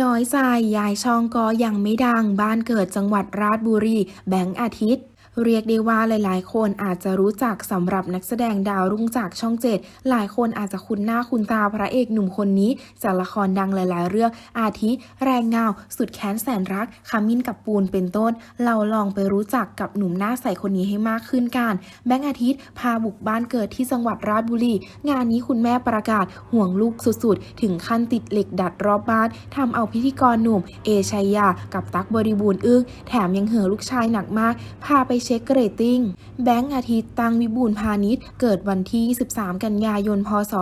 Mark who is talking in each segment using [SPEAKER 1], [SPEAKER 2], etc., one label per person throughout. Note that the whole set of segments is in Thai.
[SPEAKER 1] น้อยใจยายชองกอยังไม่ดังบ้านเกิดจังหวัดราชบุรี แบงค์อาทิตย์ เรียกได้ว่าหลายๆ คนอาจจะรู้จักสำหรับนักแสดงดาวรุ่งจากช่องเจ็ดหลายคนอาจจะคุ้นหน้าคุ้นตาพระเอกหนุ่มคนนี้จากละครดังหลาย ๆ เรื่องอาทิ แรงเงา สุดแค้นแสนรักขมิ้นกับปูนเป็นต้น เราลองไปรู้จักกับหนุ่มหน้าใสคนนี้ให้มากขึ้นกัน แบงค์อาทิตย์พาบุกบ้านเกิดที่จังหวัดราชบุรี งานนี้คุณแม่ประกาศห่วงลูกสุด ๆ ถึงขั้นติดเหล็กดัดรอบบ้านทำเอาพิธีกรหนุ่ม เอชัยยา กับตั๊กบริบูรณ์อึ้งแถมยังเห่อลูกชายหนักมาก พาไปเช็คเรตติ้ง แบงค์อาทิตย์ตังวิบูลพาณิชย์ เกิดวันที่23กันยายน พศ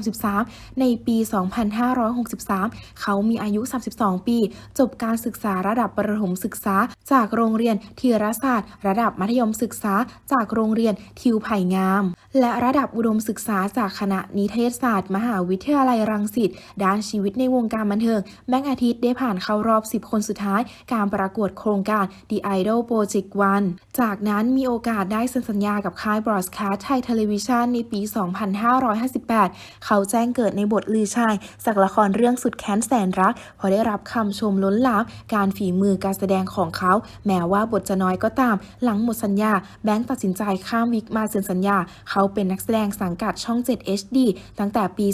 [SPEAKER 1] 2533 ในปี 2563 เขามีอายุ 32 ปี จบการศึกษาระดับประถมศึกษา จากโรงเรียนธีรศาสตร์ ระดับมัธยมศึกษา จากโรงเรียนทิวไผ่งาม และระดับอุดมศึกษาจากคณะนิเทศศาสตร์ มหาวิทยาลัยรังสิต ด้านชีวิตในวงการบันเทิง แบงค์อาทิตย์ได้ผ่านเข้ารอบ 10 คนสุดท้าย การประกวดโครงการ The Idol Project 1จากนั้นมีโอกาสได้เซ็นสัญญากับค่ายบรอดคาสไทยเทเลวิชันในปี 2558 เขาแจ้งเกิดในบทลือชายจากละครเรื่องสุดแค้นแสนรัก พอได้รับคำชมล้นหลามการฝีมือการแสดงของเขา แม้ว่าบทจะน้อยก็ตาม หลังหมดสัญญา แบงค์ตัดสินใจข้ามวิกมาเซ็นสัญญา เขาเป็นนักแสดงสังกัดช่อง 7 HD ตั้งแต่ปี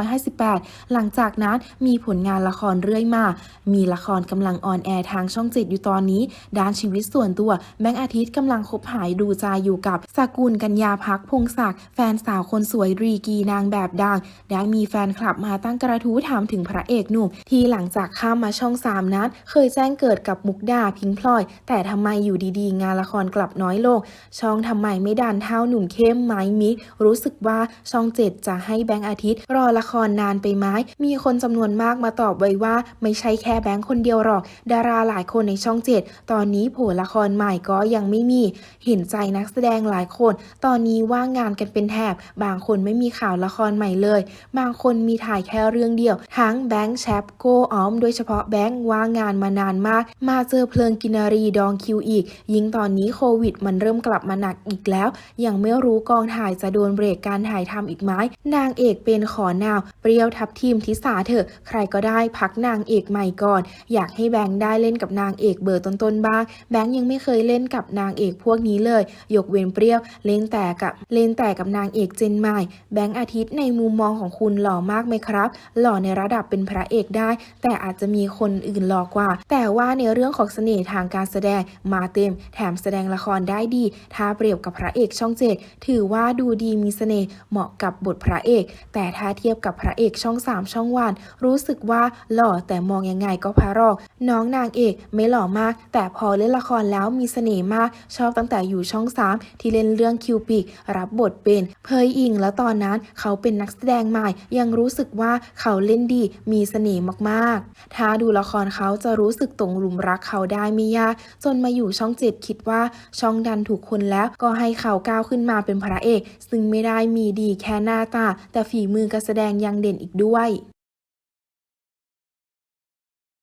[SPEAKER 1] 2558 หลังจากนั้นมีผลงานละครเรื่อยมา มีละครกำลังออนแอร์ทางช่อง 7 อยู่ตอนนี้ ด้านชีวิตส่วนตัวแบงค์อาทิตย์กำลังคบหายดูใจอยู่กับสกุลกัญญาพักพงศักดิ์แฟนสาวคนสวยรีกีนางแบบดังได้มีแฟนคลับมาตั้งกระทู้ถามถึงพระเอกหนุ่ม ที่หลังจากข้ามมาช่อง3นั้นเคยแจ้งเกิดกับมุกดาพิงพลอย แต่ทำไมอยู่ดีๆ งานละครกลับน้อยลง ช่องทำไมไม่ดันเท่าหนุ่มเข้มไม้มิกรู้สึกว่าช่อง7จะให้แบงค์อาทิตย์ รอละครนานไปไหมมีคนจำนวนมากมาตอบไว้ว่า ไม่ใช่แค่แบงค์คนเดียวหรอก ดาราหลายคนในช่อง7ตอนนี้โผล่ละครใหม่ก็ยังไม่มี เห็นใจนักแสดงหลายคน ตอนนี้ว่างงานกันเป็นแถบบางคนไม่มีข่าวละครใหม่เลย บางคนมีถ่ายแค่เรื่องเดียว ทั้งแบงค์แชปโกออม โดยเฉพาะแบงค์ว่างงานมานานมาก มาเจอเพลิงกินารีดองคิวอีก ยิ่งตอนนี้โควิด มันเริ่มกลับมาหนักอีกแล้ว ยังไม่รู้กองถ่ายจะโดนเบรกการถ่ายทำอีกไหมนางเอกเป็นขอนาว เปรี้ยวทับทีมทิสาเถอะ ใครก็ได้พักนางเอกใหม่ก่อน อยากให้แบงค์ได้เล่นกับนางเอกเบอร์ต้นๆบ้าง แบงค์ยังไม่เคยเล่นกับนางเอกพวกนี้เลย ยกเว้นเปรี้ยว เล่นแต่กับเล่นแต่กับนางเอกเจนใหม่ แบงค์อาทิตย์ในมุมมองของคุณหล่อมากไหมครับ หล่อในระดับเป็นพระเอกได้ แต่อาจจะมีคนอื่นหล่อกว่า แต่ว่าในเรื่องของเสน่ห์ทางการแสดงมาเต็ม แถมแสดงละครได้ดี ถ้าเปรียบกับพระเอกช่องเจ็ดถือว่าดูดีมีเสน่ห์เหมาะกับบทพระเอก แต่ถ้าเทียบกับพระเอกช่อง3ช่องวันรู้สึกว่าหล่อแต่มองยังไงก็พระรองน้องนางเอกไม่หล่อมาก แต่พอเล่นละครแล้วแล้วมีเสน่ห์มาก ชอบตั้งแต่อยู่ช่อง 3 ที่เล่นเรื่องคิวปิกรับบทเป็นเพยอิง แล้วตอนนั้นเขาเป็นนักแสดงใหม่ ยังรู้สึกว่าเขาเล่นดีมีเสน่ห์มากๆ ถ้าดูละครเขาจะรู้สึกตรงหลุมรักเขาได้ไม่ยาก จนมาอยู่ช่องเจ็ดคิดว่าช่องดันถูกคนแล้วก็ให้เขาก้าวขึ้นมาเป็นพระเอก ซึ่งไม่ได้มีดีแค่หน้าตา แต่ฝีมือการแสดงยังเด่นอีกด้วย